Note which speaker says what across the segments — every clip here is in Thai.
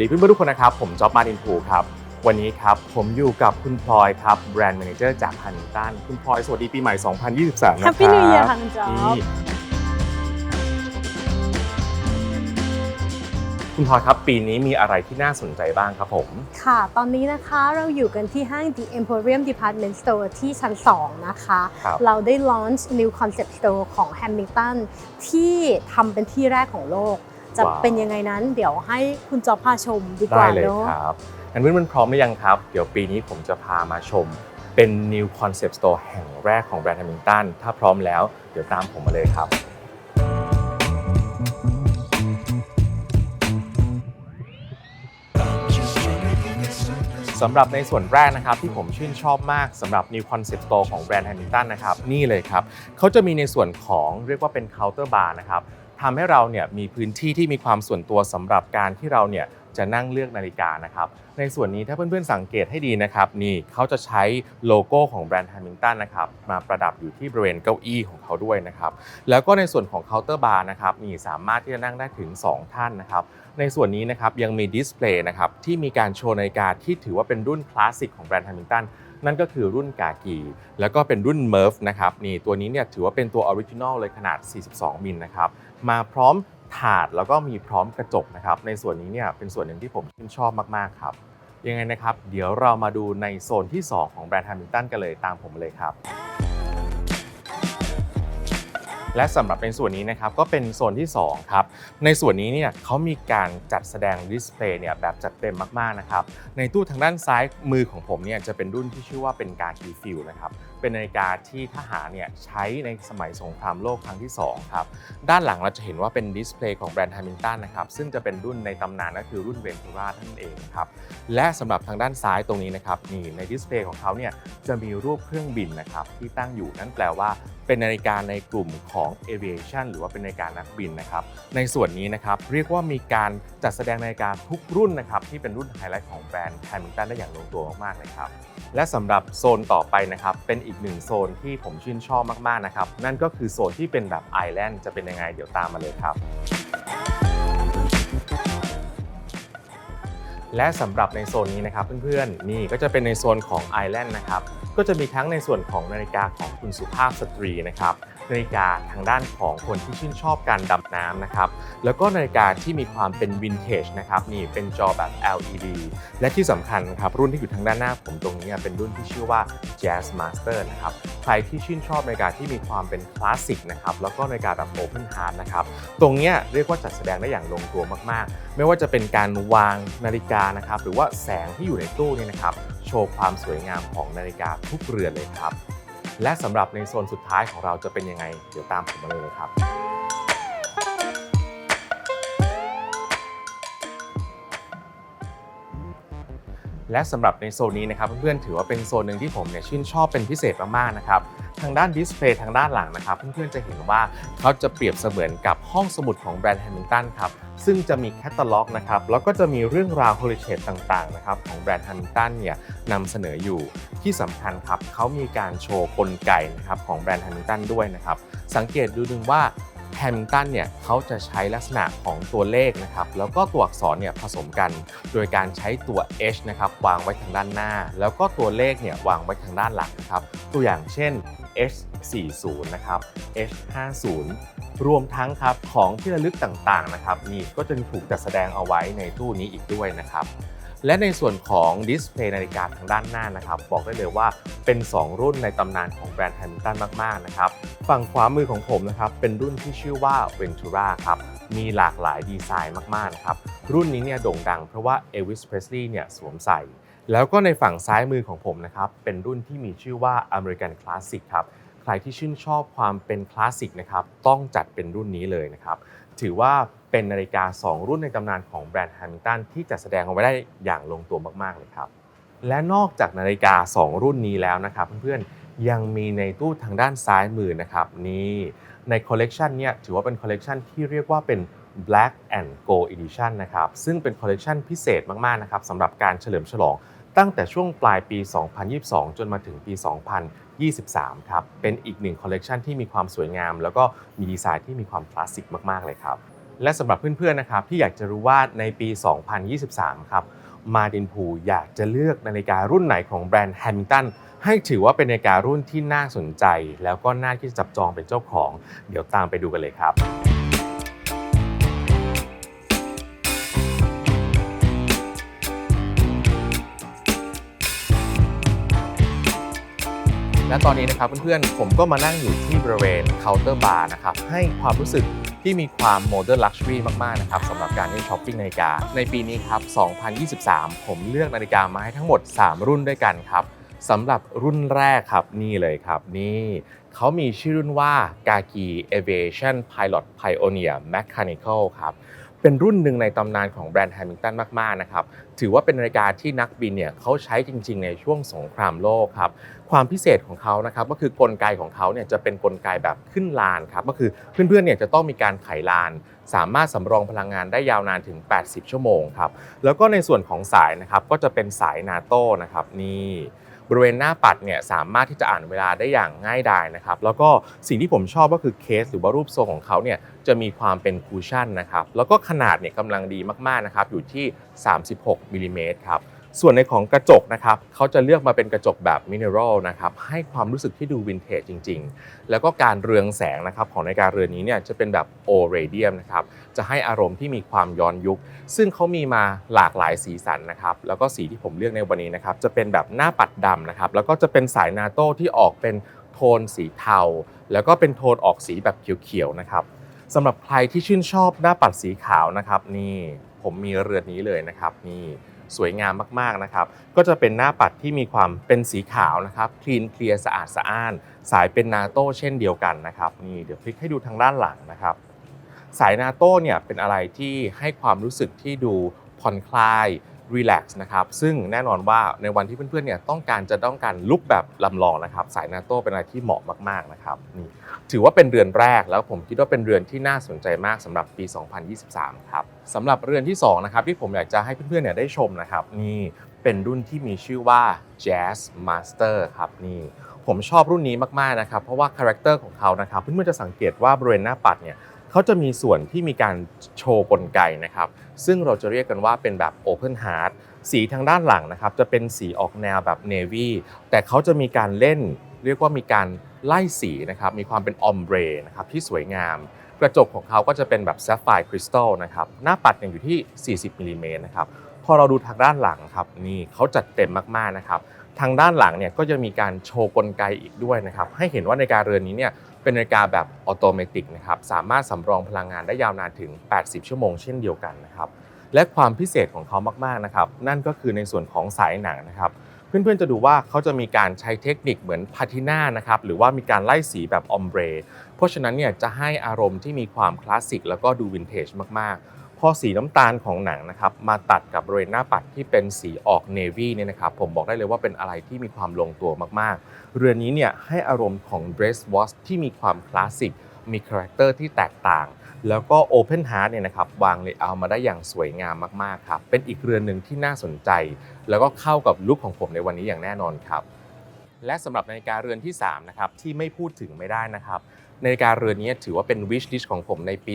Speaker 1: วัสดีเพื่อนๆทุกคนนะครับ ผมจ๊อบมาดินพูครับ วันนี้ครับ ผมอยู่กับคุณพลอยครับแบรนด์แมเนเจอร์จากฮันนิงตันคุณพลอยสวัสดีปีใหม่ 2023 นะครับ
Speaker 2: Happy New Year ค่ะคุณจ๊อบ
Speaker 1: นี่คุณพลอยครับ ปีนี้มีอะไรที่น่าสนใจบ้างครับผม
Speaker 2: ค่ะ ตอนนี้นะคะเราอยู่กันที่ห้าง The Emporium Department Store ที่ชั้น 2 นะคะ
Speaker 1: ครับ
Speaker 2: เราได้ launch new concept store ของ Hamilton ที่ทำเป็นที่แรกของโลก จะ
Speaker 1: ว้าว
Speaker 2: เป็นยังไงนั้น เดี๋ยวให้คุณจอบพาชมดีก
Speaker 1: ได้
Speaker 2: ว่า
Speaker 1: เลย
Speaker 2: เนาะ
Speaker 1: ครับงั้นเพื่อนๆพร้อมหรือยังครับ เดี๋ยวปีนี้ผมจะพามาชม เป็น New Concept Store แห่งแรกของแบรนด์ฮันนิงตันถ้าพร้อมแล้วเดี๋ยวตามผมมาเลยครับสำหรับในส่วนแรกนะครับที่ผมชื่นชอบมากสำหรับ New Concept Store ของแบรนด์ Hamilton นะครับนี่เลยครับเขาจะมีในส่วนของเรียกว่าเป็นเคาน์เตอร์บาร์นะครับ ทำให้เราเนี่ยมีพื้นที่ที่มีความส่วนตัวสำหรับการที่เราเนี่ยจะนั่งเลือกนาฬิกานะครับ ในส่วนนี้ถ้าเพื่อนๆสังเกตให้ดีนะครับ นี่เขาจะใช้โลโก้ของแบรนด์ Hamilton นะครับ มาประดับอยู่ที่บริเวณเก้าอี้ของเขาด้วยนะครับ แล้วก็ในส่วนของเคาน์เตอร์บาร์นะครับนี่สามารถที่จะนั่งได้ถึง 2 ท่านนะครับ ในส่วนนี้นะครับยังมีดิสเพลย์นะครับที่มีการโชว์นาฬิกาที่ถือว่าเป็นรุ่นคลาสสิกของแบรนด์ Hamilton นั่นก็คือรุ่นกากี แล้วก็เป็นรุ่น Murph นะครับนี่ตัวนี้เนี่ยถือว่าเป็นตัวออริจินอลเลยขนาด 42 มิลนะครับ มาพร้อมถาดแล้วก็มีพร้อมกระจกนะครับ ในส่วนนี้เนี่ยเป็นส่วนหนึ่งที่ผมชื่นชอบมากๆครับ ยังไงนะครับ เดี๋ยวเรามาดูในโซนที่ 2 ของแบรนด์ Hamilton กันเลยตามผมเลยครับ และสำหรับในส่วนนี้นะครับก็เป็นโซนที่ 2 ครับ ในส่วนนี้เนี่ยเขามีการจัดแสดงดิสเพลย์เนี่ยแบบจัดเต็มมากๆนะครับ ในตู้ทางด้านซ้ายมือของผมเนี่ยจะเป็นรุ่นที่ชื่อว่าเป็นการดีฟิลนะครับ เป็นนาฬิกาที่ทหารเนี่ยใช้ในสมัยสงครามโลกครั้งที่ 2 ครับ ด้านหลังเราจะเห็นว่าเป็นดิสเพลย์ของแบรนด์ Hamilton นะครับ ซึ่งจะเป็นรุ่นในตำนานก็คือรุ่นเวนทูราท่านเองครับ และสำหรับทางด้านซ้ายตรงนี้นะครับนี่ในดิสเพลย์ของเขาเนี่ยจะมีรูปเครื่องบินนะครับที่ตั้งอยู่นั่นแปลว่าเป็นนาฬิกาในกลุ่มของ aviation หรือว่าเป็นนาฬิกานักบินนะครับ ในส่วนนี้นะครับเรียกว่ามีการจัดแสดงนาฬิกาทุกรุ่นนะครับที่เป็นรุ่นไฮไลท์ของแบรนด์ Hamilton ได้อย่างลงตัวมากๆเลยครับและสำหรับโซนต่อไปนะครับเป็นอีกหนึ่งโซนที่ผมชื่นชอบมากๆนะครับ นั่นก็คือโซนที่เป็นแบบไอแลนด์จะเป็นยังไงเดี๋ยวตามมาเลยครับและสำหรับในโซนนี้นะครับเพื่อนๆนี่ก็จะเป็นในโซนของไอแลนด์นะครับก็จะมีทั้งในส่วนของนาฬิกาของคุณสุภาพสตรีนะครับ นาฬิกาทางด้านของคนที่ชื่นชอบการดำน้ำนะครับ แล้วก็นาฬิกาที่มีความเป็นวินเทจนะครับนี่เป็นจอแบบ LED และที่สำคัญครับรุ่นที่อยู่ทางด้านหน้าผมตรงนี้เป็นรุ่นที่ชื่อว่า Jazz Master นะครับใครที่ชื่นชอบนาฬิกาที่มีความเป็นคลาสสิกนะครับแล้วก็นาฬิกาแบบ Open Heart นะครับตรงนี้เรียกว่าจัดแสดงได้อย่างลงตัวมากๆ ไม่ว่าจะเป็นการวางนาฬิกานะครับหรือว่าแสงที่อยู่ในตู้นี่นะครับโชว์ความสวยงามของนาฬิกาทุกเรือนเลยครับ และสำหรับในโซนสุดท้ายของเราจะเป็นยังไง เดี๋ยวตามผมมาเลยครับ และสำหรับในโซนนี้นะครับเพื่อนๆถือว่าเป็นโซนหนึ่งที่ผมเนี่ยชื่นชอบเป็นพิเศษมากๆนะครับ ทางด้านดิสเพลย์ทางด้านหลังนะครับ เพื่อนๆจะเห็นว่าเขาจะเปรียบเสมือนกับห้องสมุดของแบรนด์แฮมิลตันครับซึ่งจะมีแคตตาล็อกนะครับแล้วก็จะมีเรื่องราวโฮลิเชตต่างๆนะครับของแบรนด์แฮมิลตันเนี่ยนำเสนออยู่ที่สำคัญครับเขามีการโชว์กลไกนะครับของแบรนด์แฮมิลตันด้วยนะครับสังเกตดูดึงว่า แฮมิลตันเนี่ยเขาจะใช้ลักษณะของตัวเลขนะครับแล้วก็ตัวอักษรเนี่ยผสมกัน โดยการใช้ตัว H นะครับวางไว้ทางด้านหน้า แล้วก็ตัวเลขเนี่ยวางไว้ทางด้านหลังนะครับตัวอย่างเช่น H 4 0 นะครับ H 5 0 รวมทั้งครับของที่ระลึกต่างๆนะครับนี่ก็จะถูกจัดแสดงเอาไว้ในตู้นี้อีกด้วยนะครับ และในส่วนของดิสเพลย์นาฬิกาทางด้านหน้านะครับ บอกได้เลยว่าเป็น 2 รุ่นในตำนานของแบรนด์แฮมิลตันมาก ๆ นะครับ ฝั่งขวามือของผมนะครับ เป็นรุ่นที่ชื่อว่า Ventura ครับ มีหลากหลายดีไซน์มาก ๆ นะครับ รุ่นนี้เนี่ยโด่งดังเพราะว่าเอวิสเพรสลีย์เนี่ยสวมใส่ แล้วก็ในฝั่งซ้ายมือของผมนะครับ เป็นรุ่นที่มีชื่อว่า American Classic ครับใครที่ชื่นชอบความเป็นคลาสสิกนะครับต้องจัดเป็นรุ่นนี้เลยนะครับ ถือว่าเป็นนาฬิกา 2 รุ่นในตำนานของแบรนด์แฮมิลตันที่จัดแสดงเอาไว้ได้อย่างลงตัวมาก ๆ เลยครับ และนอกจากนาฬิกา 2 รุ่นนี้แล้วนะครับเพื่อนๆยังมีในตู้ทางด้านซ้ายมือนะครับนี่ในคอลเลกชันเนี่ยถือว่าเป็นคอลเลกชันที่เรียกว่าเป็น Black and Gold Edition นะครับซึ่งเป็นคอลเลกชันพิเศษมากๆนะครับสำหรับการเฉลิมฉลองตั้งแต่ช่วงปลายปี 2022 จนมาถึงปี 23 ครับ เป็นอีกหนึ่งคอลเลกชันที่มีความสวยงาม แล้วก็มีดีไซน์ที่มีความคลาสสิกมากๆเลยครับ และสำหรับเพื่อนๆนะครับที่อยากจะรู้ว่าในปี 2023 ครับมาดินพูอยากจะเลือกนาฬิการุ่นไหนของแบรนด์แฮมิงตันให้ถือว่าเป็นนาฬิการุ่นที่น่าสนใจ แล้วก็น่าที่จะจับจองเป็นเจ้าของ เดี๋ยวตามไปดูกันเลยครับ และตอนนี้นะครับเพื่อนๆ ผมก็มานั่งอยู่ที่บริเวณเคาน์เตอร์บาร์นะครับให้ความรู้สึกที่มีความโมเดิร์นลักชัวรี่มาก ๆ นะครับสำหรับการที่ช้อปปิ้งนาฬิกา ในปีนี้ครับ 2023 ผมเลือกนาฬิกามาให้ทั้งหมด 3 รุ่นด้วยกันครับสำหรับรุ่นแรกครับนี่เลยครับนี่เขามีชื่อรุ่นว่า Gaki Aviation Pilot Pioneer Mechanical ครับ เป็นรุ่นหนึ่งในตำนานของแบรนด์แฮมิ l ตันมากๆนะครับถือว่าเป็นนาฬิกาที่นักบินเนี่ยเขาใช้จริง ๆ ในช่วงสงครามโลกครับความพิเศษของเขานะครับก็คือกลไกของเขาเนี่ยจะเป็นกลไกแบบขึ้นลานครับก็คือเพื่อนๆเนี่ยจะต้องมีการไขลาน สามารถสำรองพลังงานได้ยาวนานถึง 80 ชั่วโมงครับแล้วก็ในส่วนของสายนะครับก็จะเป็นสายนาโต้นะครับนี่ บริเวณหน้าปัดเนี่ยสามารถที่จะอ่านเวลาได้อย่างง่ายดายนะครับ แล้วก็สิ่งที่ผมชอบก็คือเคสหรือว่ารูปทรงของเขาเนี่ยจะมีความเป็นคูชั่นนะครับ แล้วก็ขนาดเนี่ยกำลังดีมากๆนะครับอยู่ที่ 36มิลลิเมตรครับ ส่วนในของกระจกนะครับเขาจะเลือกมาเป็นกระจกแบบมิเนอรัลนะครับให้ความรู้สึกที่ดูวินเทจจริง ๆ แล้วก็การเรืองแสงนะครับของนาฬิกาเรือนนี้เนี่ยจะเป็นแบบโอเรเดียมนะครับจะให้อารมณ์ที่มีความย้อนยุค ซึ่งเขามีมาหลากหลายสีสันนะครับแล้วก็สีที่ผมเลือกในวันนี้นะครับจะเป็นแบบหน้าปัดดำนะครับแล้วก็จะเป็นสายนาโต้ที่ออกเป็นโทนสีเทา แล้วก็เป็นโทนออกสีแบบเขียวๆนะครับสำหรับใครที่ชื่นชอบหน้าปัดสีขาวนะครับนี่ผมมีเรือนนี้เลยนะครับนี่ สวยงามมากๆนะครับ ก็จะเป็นหน้าปัดที่มีความเป็นสีขาวนะครับคลีนเคลียร์สะอาดสะอ้าน สายเป็นนาโต้เช่นเดียวกันนะครับนี่เดี๋ยวพลิกให้ดูทางด้านหลังนะครับ สายนาโต้เนี่ยเป็นอะไรที่ให้ความรู้สึกที่ดูผ่อนคลาย รีแลกซ์นะครับซึ่งแน่นอนว่าในวันที่เพื่อนๆเนี่ยต้องการจะต้องการลุกแบบลำลองนะครับสายนาโต้เป็นอะไรที่เหมาะมากๆนะครับนี่ถือว่าเป็นเรือนแรกแล้วผมคิดว่าเป็นเรือนที่น่าสนใจมากสำหรับปี 2023 ครับสำหรับเรือนที่สองนะครับที่ผมอยากจะให้เพื่อนๆเนี่ยได้ชมนะครับนี่เป็นรุ่นที่มีชื่อว่า Jazz Master ครับนี่ผมชอบรุ่นนี้มากๆนะครับเพราะว่าคาแรคเตอร์ของเขานะครับเพื่อนๆจะสังเกตว่าบริเวณหน้าปัดเนี่ยเขาจะมีส่วนที่มีการโชว์กลไกนะครับ ซึ่งเราจะเรียกกันว่าเป็นแบบ Open Heart สีทางด้านหลังนะครับจะเป็นสีออกแนวแบบ Navy แต่เขาจะมีการเล่น เรียกว่ามีการไล่สีนะครับมีความเป็นออมเบรนะครับที่สวยงาม กระจกของเขาก็จะเป็นแบบ Sapphire Crystal นะครับหน้าปัดอยู่ที่ 40มิลลิเมตรนะครับพอเราดูทางด้านหลังครับนี่เขาจัดเต็มมากๆนะครับทางด้านหลังเนี่ยก็จะมีการโชว์กลไกอีกด้วยนะครับให้เห็นว่าในการเรือนนี้เนี่ย เป็นนาฬิกาแบบออโตเมติกนะครับสามารถสำรองพลังงานได้ยาวนานถึง 80 ชั่วโมงเช่นเดียวกันนะครับและความพิเศษของเขามากๆนะครับนั่นก็คือในส่วนของสายหนังนะครับเพื่อนๆจะดูว่าเขาจะมีการใช้เทคนิคเหมือนพาทิน่านะครับหรือว่ามีการไล่สีแบบออมเบรเพราะฉะนั้นเนี่ยจะให้อารมณ์ที่มีความคลาสสิกแล้วก็ดูวินเทจมากๆ พอสีน้ำตาลของหนังนะครับมาตัดกับบริเวณหน้าปัดที่เป็นสีออกเนวี่เนี่ยนะครับผมบอกได้เลยว่าเป็นอะไรที่มีความลงตัวมากๆ เรือนนี้เนี่ยให้อารมณ์ของ dress watch ที่มีความคลาสสิกมีคาแรคเตอร์ที่แตกต่าง แล้วก็ Open Heart เนี่ยนะครับวางเลยเอร์มาได้อย่างสวยงามมากๆครับเป็นอีกเรือนหนึ่งที่น่าสนใจ แล้วก็เข้ากับลุคของผมในวันนี้อย่างแน่นอนครับและสำหรับนาฬิกาเรือนที่3นะครับที่ไม่พูดถึงไม่ได้นะครับ นาฬิกาเรือนนี้ถือว่าเป็น wish list ของผมในปี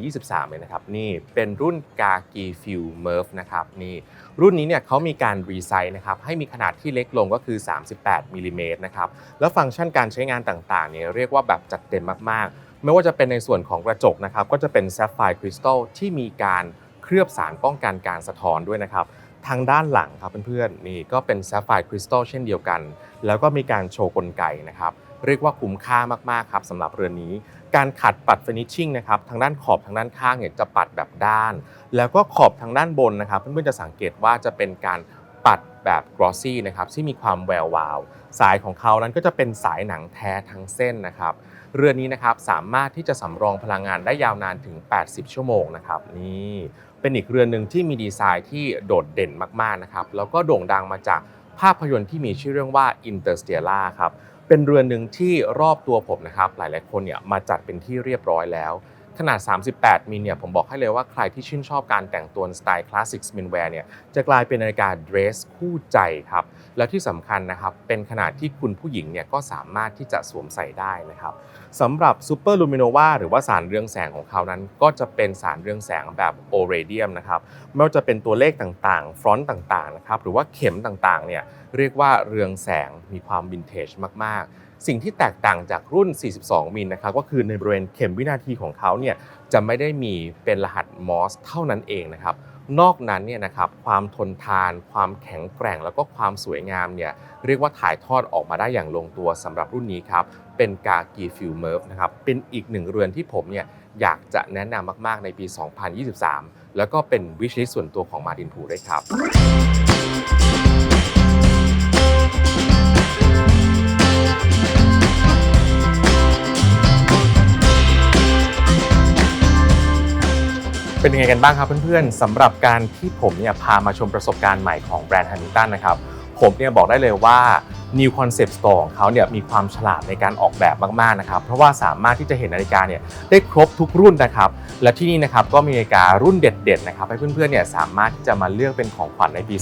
Speaker 1: 2023 เลยนะครับ นี่เป็นรุ่น Gagi Fuel Merv นะครับนี่รุ่นนี้เนี่ยเขามีการรีไซน์นะครับให้มีขนาดที่เล็กลงก็คือ 38มิลลิเมตรนะครับแล้วฟังก์ชันการใช้งานต่างๆเนี่ยเรียกว่าแบบจัดเต็มมากๆ ไม่ว่าจะเป็นในส่วนของกระจกนะครับก็จะเป็น Sapphire Crystal ที่มีการเคลือบสารป้องกันการสะท้อนด้วยนะครับทางด้านหลังครับเพื่อนๆนี่ก็เป็น Sapphire Crystal เช่นเดียวกัน แล้วก็มีการโชว์กลไกนะครับ เรียกว่าคุ้มค่ามากๆครับสำหรับเรือนนี้ การขัดปัด finishing นะครับทางด้านขอบทางด้านข้างเนี่ยจะปัดแบบด้าน แล้วก็ขอบทางด้านบนนะครับเพื่อนๆจะสังเกตว่าจะเป็นการปัดแบบ glossy นะครับที่มีความแวววาว สายของเขานั้นก็จะเป็นสายหนังแท้ทั้งเส้นนะครับเรือนนี้นะครับสามารถที่จะสำรองพลังงานได้ยาวนานถึง 80 ชั่วโมงนะครับนี่เป็นอีกเรือนหนึ่งที่มีดีไซน์ที่โดดเด่นมากๆนะครับแล้วก็โด่งดังมาจากภาพยนตร์ที่มีชื่อเรื่องว่า Interstellar ครับ เป็นเรือนหนึ่งที่รอบตัวผมนะครับหลายๆคนเนี่ยมาจัดเป็นที่เรียบร้อยแล้ว ขนาด 38 มิลเนี่ยผมบอกให้เลยว่าใครที่ชื่นชอบการแต่งตัวสไตล์คลาสสิกมินแวร์เนี่ยจะกลายเป็นนาฬิกาเดรสคู่ใจครับ แล้วที่สำคัญนะครับ เป็นขนาดที่คุณผู้หญิงเนี่ยก็สามารถที่จะสวมใส่ได้นะครับสำหรับ Super Luminova หรือว่าสารเรืองแสงของเขานั้น ก็จะเป็นสารเรืองแสงแบบโอเรเดียมนะครับไม่ว่าจะเป็นตัวเลขต่างๆ ฟรอนต์ต่างๆนะครับหรือว่าเข็มต่างๆเนี่ยเรียกว่าเรืองแสงมีความวินเทจมากๆ สิ่งที่แตกต่างจากรุ่น 42 มิลนะครับ ก็คือในบริเวณเข็มวินาทีของเขาเนี่ยจะไม่ได้มีเป็นรหัสมอสเท่านั้นเองนะครับ นอกนั้นเนี่ยนะครับความทนทาน ความแข็งแกร่งแล้วก็ความสวยงามเนี่ยเรียกว่าถ่ายทอดออกมาได้อย่างลงตัวสำหรับรุ่นนี้ครับ เป็นกากีฟิลเมิร์ฟนะครับ เป็นอีกหนึ่งเรือนที่ผมเนี่ยอยากจะแนะนำมาก ๆ ในปี 2023 แล้วก็เป็นวิชลิสส่วนตัวของมาดินพูด้วยครับ เป็นยังไงกันบ้างครับเพื่อนๆสำหรับการที่ผมเนี่ยพามาชมประสบการณ์ใหม่ของแบรนด์ฮันนิงตันนะครับผมเนี่ยบอกได้เลยว่า New Concept Store ของเขาเนี่ยมีความฉลาดในการออกแบบมากๆนะครับเพราะว่าสามารถที่จะเห็นนาฬิกาเนี่ยได้ครบทุกรุ่นนะครับและที่นี่นะครับก็มีนาฬิการุ่นเด็ดๆนะครับให้เพื่อนๆเนี่ยสามารถที่จะมาเลือกเป็นของขวัญในปี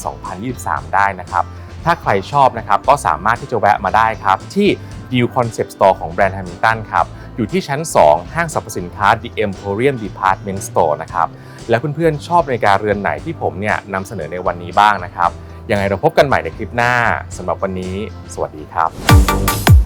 Speaker 1: 2023 ได้นะครับถ้าใครชอบนะครับก็สามารถที่จะแวะมาได้ครับที่ New Concept Store ของแบรนด์ Hamilton ครับ อยู่ที่ชั้น 2 ห้างสรรพสินค้า The Emporium Department Store นะครับ และเพื่อนๆ ชอบนาฬิกาเรือนไหนที่ผมเนี่ยนำเสนอในวันนี้บ้างนะครับ ยังไงเราพบกันใหม่ในคลิปหน้าสำหรับวันนี้ สวัสดีครับ